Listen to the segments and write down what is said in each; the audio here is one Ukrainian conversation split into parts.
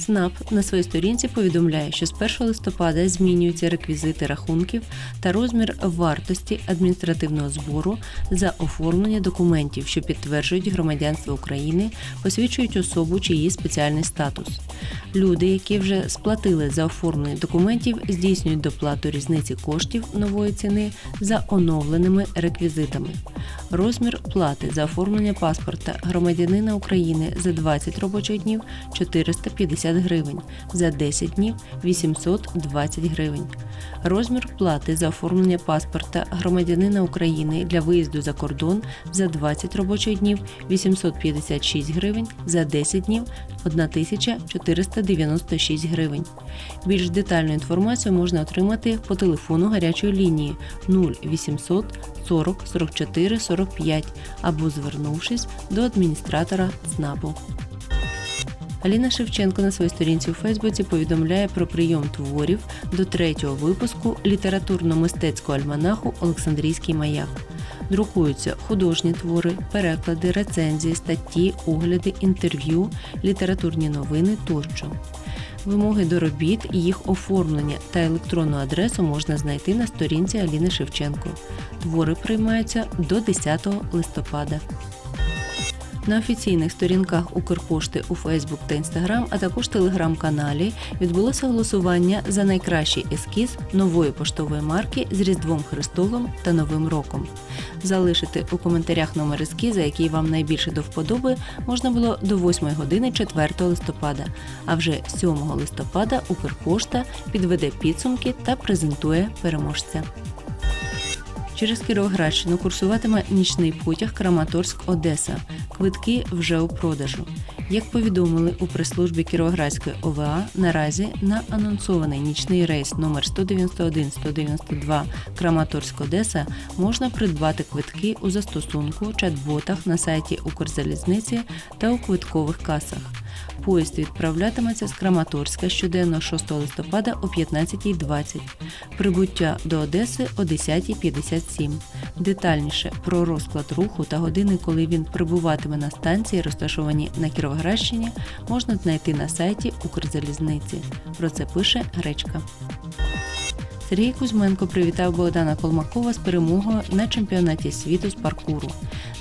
ЦНАП на своїй сторінці повідомляє, що з 1 листопада змінюються реквізити рахунків та розмір вартості адміністративного збору за оформлення документів, що підтверджують громадянство України, посвідчують особу чи її спеціальний статус. Люди, які вже сплатили за оформлення документів, здійснюють доплату різниці коштів нової ціни за оновленими реквізитами. Розмір плати за оформлення паспорта громадянина України за 20 робочих днів 450 гривень, за 10 днів 820 гривень. Розмір плати за оформлення паспорта громадянина України для виїзду за кордон за 20 робочих днів 856 гривень, за 10 днів 1496 гривень. Більш детальну інформацію можна отримати по телефону гарячої лінії 0800 40 44 45 або звернувшись до адміністратора ЦНАПу. Аліна Шевченко на своїй сторінці у Фейсбуці повідомляє про прийом творів до третього випуску літературно-мистецького альманаху Олександрійський маяк. Друкуються художні твори, переклади, рецензії, статті, огляди, інтерв'ю, літературні новини тощо. Вимоги до робіт, їх оформлення та електронну адресу можна знайти на сторінці Аліни Шевченко. Твори приймаються до 10 листопада. На офіційних сторінках Укрпошти у Фейсбук та Інстаграм, а також телеграм-каналі відбулося голосування за найкращий ескіз нової поштової марки з Різдвом Христовим та Новим роком. Залишити у коментарях номер ескіза, який вам найбільше до вподоби, можна було до 8 години 4 листопада. А вже 7 листопада Укрпошта підведе підсумки та презентує переможця. Через Кіровоградщину курсуватиме нічний потяг Краматорськ-Одеса. Квитки вже у продажу. Як повідомили у прес-службі Кіровоградської ОВА, наразі на анонсований нічний рейс номер 191-192 Краматорськ-Одеса можна придбати квитки у застосунку, чат-ботах на сайті Укрзалізниці та у квиткових касах. Поїзд відправлятиметься з Краматорська щоденно 6 листопада о 15.20. Прибуття до Одеси о 10.57. Детальніше про розклад руху та години, коли він прибуватиме на станції, розташовані на Кіровоградщині, можна знайти на сайті Укрзалізниці. Про це пише Гречка. Сергій Кузьменко привітав Богдана Колмакова з перемогою на чемпіонаті світу з паркуру.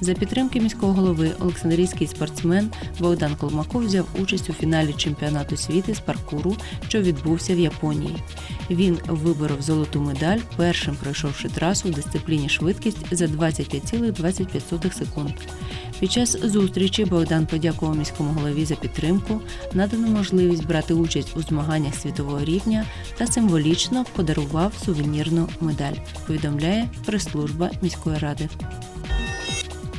За підтримки міського голови Олександрійський спортсмен Богдан Колмаков взяв участь у фіналі чемпіонату світу з паркуру, що відбувся в Японії. Він виборов золоту медаль, першим пройшовши трасу в дисципліні швидкість за 25,25 секунд. Під час зустрічі Богдан подякував міському голові за підтримку, надану можливість брати участь у змаганнях світового рівня та символічно подарував сувенірну медаль. Повідомляє прес-служба міської ради.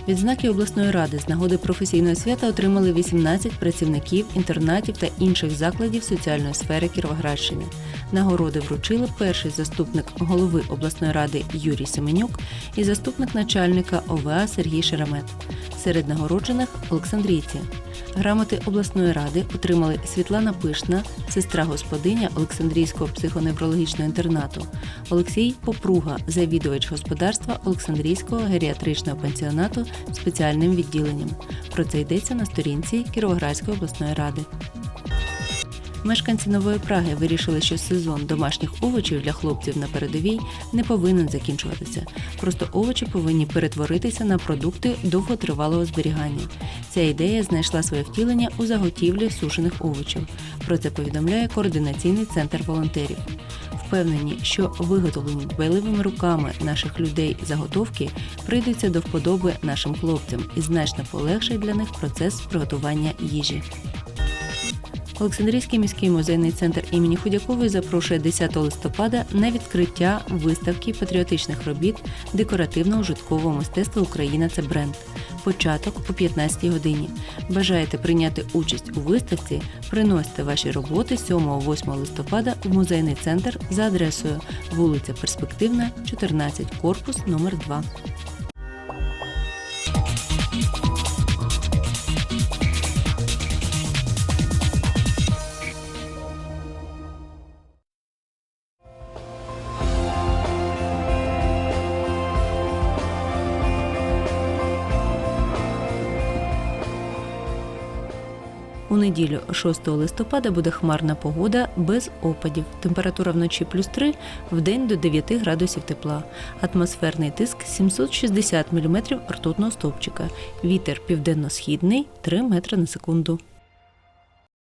Відзнаки обласної ради з нагоди професійного свята отримали 18 працівників інтернатів та інших закладів соціальної сфери Кіровоградщини. Нагороди вручили перший заступник голови обласної ради Юрій Семенюк і заступник начальника ОВА Сергій Шеремет. Серед нагороджених Олександрійці. Грамоти обласної ради отримали Світлана Пишна, сестра господиня Олександрійського психоневрологічного інтернату, Олексій Попруга, завідувач господарства Олександрійського геріатричного пансіонату спеціальним відділенням. Про це йдеться на сторінці Кіровоградської обласної ради. Мешканці Нової Праги вирішили, що сезон домашніх овочів для хлопців на передовій не повинен закінчуватися. Просто овочі повинні перетворитися на продукти довготривалого зберігання. Ця ідея знайшла своє втілення у заготівлі сушених овочів. Про це повідомляє координаційний центр волонтерів. Впевнені, що виготовлені дбайливими руками наших людей заготовки прийдуться до вподоби нашим хлопцям і значно полегшить для них процес приготування їжі. Олександрійський міський музейний центр імені Худякової запрошує 10 листопада на відкриття виставки патріотичних робіт декоративно-ужиткового мистецтва Україна це бренд. Початок о 15 годині. Бажаєте прийняти участь у виставці? Приносьте ваші роботи 7-8 листопада в музейний центр за адресою вулиця Перспективна, 14, корпус номер 2. У неділю 6 листопада буде хмарна погода без опадів. Температура вночі плюс 3, в день до 9 градусів тепла. Атмосферний тиск 760 мм ртутного стовпчика. Вітер південно-східний 3 метри на секунду.